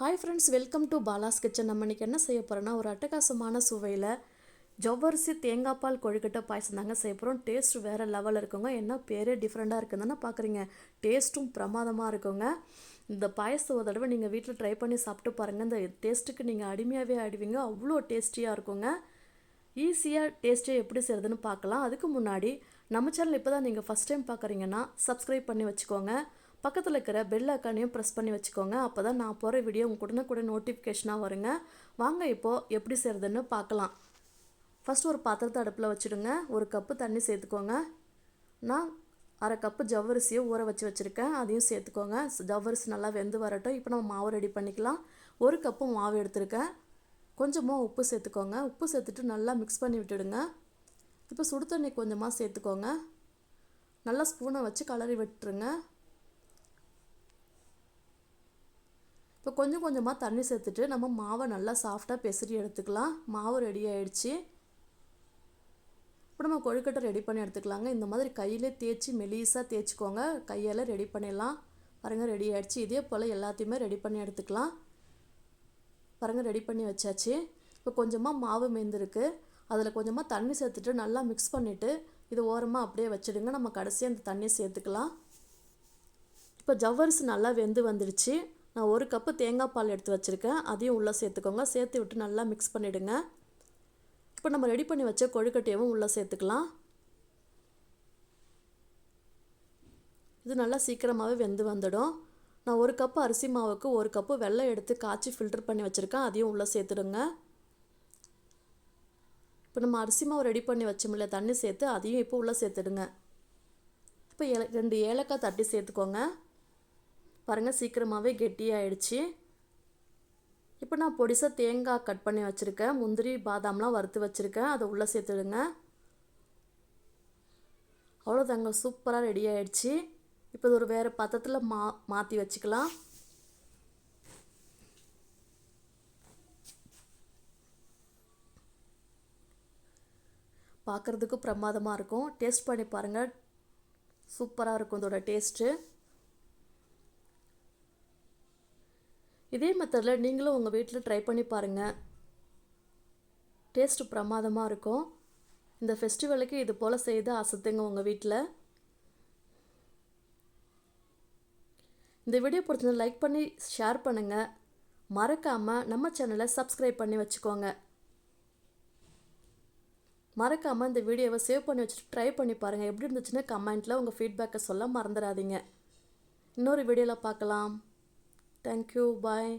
Hi friends welcome to Bala's kitchen நம்ம இன்றைக்கி என்ன செய்ய போகிறோன்னா ஒரு அட்டகாசமான சுவையில் ஜவ்வரிசி தேங்காய் பால் கொழுக்கட்டை பாயசம் தாங்க செய்ய போகிறோம் டேஸ்ட் வேறு லெவலில் இருக்குங்க. என்ன பேரே டிஃப்ரெண்ட்டாக இருக்குதுன்னு பார்க்குறீங்க டேஸ்ட்டும் பிரமாதமாக இருக்குங்க. இந்த பாயசத்தை ஒரு தடவை நீங்கள் வீட்டில் ட்ரை பண்ணி சாப்பிட்டு பாருங்கள் இந்த டேஸ்ட்டுக்கு நீங்கள் அடிமையாகவே ஆடுவீங்க அவ்வளோ டேஸ்டியாக இருக்குங்க. ஈஸியாக டேஸ்ட்டே எப்படி செய்கிறதுன்னு பார்க்கலாம் அதுக்கு முன்னாடி நம்ம சேனல் இப்போ தான் நீங்கள் ஃபஸ்ட் டைம் பார்க்குறீங்கன்னா சப்ஸ்கிரைப் பண்ணி வச்சுக்கோங்க. பக்கத்தில் இருக்கிற பெல் ஐக்கானையும் ப்ரெஸ் பண்ணி வச்சுக்கோங்க. அப்போ தான் நான் போகிற வீடியோ உங்க உடனே நோட்டிஃபிகேஷனாக வருங்க. வாங்க இப்போது எப்படி செய்கிறதுன்னு பார்க்கலாம். ஃபஸ்ட் ஒரு பாத்திரத்தை அடுப்பில் வச்சுடுங்க. ஒரு கப்பு தண்ணி சேர்த்துக்கோங்க. நான் அரை கப்பு ஜவ்வரிசியை ஊற வச்சு வச்சுருக்கேன். அதையும் சேர்த்துக்கோங்க. ஜவ்வரிசி நல்லா வெந்து வரட்டும். இப்போ நம்ம மாவு ரெடி பண்ணிக்கலாம். ஒரு கப்பு மாவு எடுத்திருக்கேன். கொஞ்சமாக உப்பு சேர்த்துக்கோங்க. உப்பு சேர்த்துட்டு நல்லா மிக்ஸ் பண்ணி விட்டுடுங்க. இப்போ சுடு தண்ணி கொஞ்சமாக சேர்த்துக்கோங்க. நல்லா ஸ்பூனை வச்சு கலரி விட்டுருங்க. இப்போ கொஞ்சம் கொஞ்சமாக தண்ணி சேர்த்துட்டு நம்ம மாவை நல்லா சாஃப்டாக பெசரி எடுத்துக்கலாம். மாவு ரெடி ஆகிடுச்சி இப்போ நம்ம கொழுக்கட்டை ரெடி பண்ணி எடுத்துக்கலாங்க. இந்த மாதிரி கையிலே தேய்ச்சி மெலிசாக தேய்ச்சிக்கோங்க. கையால் ரெடி பண்ணிடலாம். பாருங்கள் ரெடி ஆகிடுச்சு இதே போல் எல்லாத்தையுமே ரெடி பண்ணி எடுத்துக்கலாம். பாருங்கள் ரெடி பண்ணி வச்சாச்சு. இப்போ கொஞ்சமாக மாவு மேய்ந்திருக்கு அதில் கொஞ்சமாக தண்ணி சேர்த்துட்டு நல்லா மிக்ஸ் பண்ணிவிட்டு இது ஓரமாக அப்படியே வச்சுடுங்க. நம்ம கடைசியாக அந்த தண்ணியை சேர்த்துக்கலாம். இப்போ ஜவ்வரிசி நல்லா வெந்து வந்துடுச்சு. நான் ஒரு கப்பு தேங்காய் பால் எடுத்து வச்சுருக்கேன். அதையும் உள்ளே சேர்த்துக்கோங்க. சேர்த்து விட்டு நல்லா மிக்ஸ் பண்ணிவிடுங்க இப்போ நம்ம ரெடி பண்ணி வச்ச கொழுக்கட்டையவும் உள்ளே சேர்த்துக்கலாம். இது நல்லா சீக்கிரமாகவே வெந்து வந்துடும். நான் ஒரு கப்பு அரிசி மாவுக்கு ஒரு கப்பு வெள்ளம் எடுத்து காய்ச்சி ஃபில்டர் பண்ணி வச்சுருக்கேன். அதையும் உள்ளே சேர்த்துடுங்க. இப்போ நம்ம அரிசி மாவு ரெடி பண்ணி வச்சோம்ல தண்ணி சேர்த்து அதையும் இப்போ உள்ளே சேர்த்துடுங்க. இப்போ ஏல ரெண்டு ஏலக்காய் தட்டி சேர்த்துக்கோங்க. பாருங்கள் சீக்கிரமாகவே கெட்டியாகிடுச்சு இப்போ நான் பொடிசாக தேங்காய் கட் பண்ணி வச்சுருக்கேன். முந்திரி பாதாம்லாம் வறுத்து வச்சுருக்கேன். அதை உள்ளே சேர்த்துடுங்க. அவ்வளோதாங்க சூப்பராக ரெடி ஆகிடுச்சு இப்போ இது ஒரு வேறு பத்தத்தில் மா மாற்றி வச்சுக்கலாம். பார்க்குறதுக்கு பிரமாதமாக இருக்கும். டேஸ்ட் பண்ணி பாருங்கள் சூப்பராக இருக்கும் இதோட டேஸ்ட்டு இதே மெத்தடில் நீங்களும் உங்கள் வீட்டில் ட்ரை பண்ணி பாருங்கள் டேஸ்ட்டு பிரமாதமாக இருக்கும். இந்த ஃபெஸ்டிவலுக்கு இது போல் செய்து அசத்துங்க உங்கள் வீட்டில் இந்த வீடியோ பிடிச்சது லைக் பண்ணி ஷேர் பண்ணுங்கள் மறக்காமல் நம்ம சேனலை சப்ஸ்கிரைப் பண்ணி வச்சுக்கோங்க. மறக்காமல் இந்த வீடியோவை சேவ் பண்ணி வச்சுட்டு ட்ரை பண்ணி பாருங்கள் எப்படி இருந்துச்சுன்னா கமெண்ட்டில் உங்கள் ஃபீட்பேக்கை சொல்ல மறந்துடாதீங்க. இன்னொரு வீடியோவில் பார்க்கலாம். Thank you bye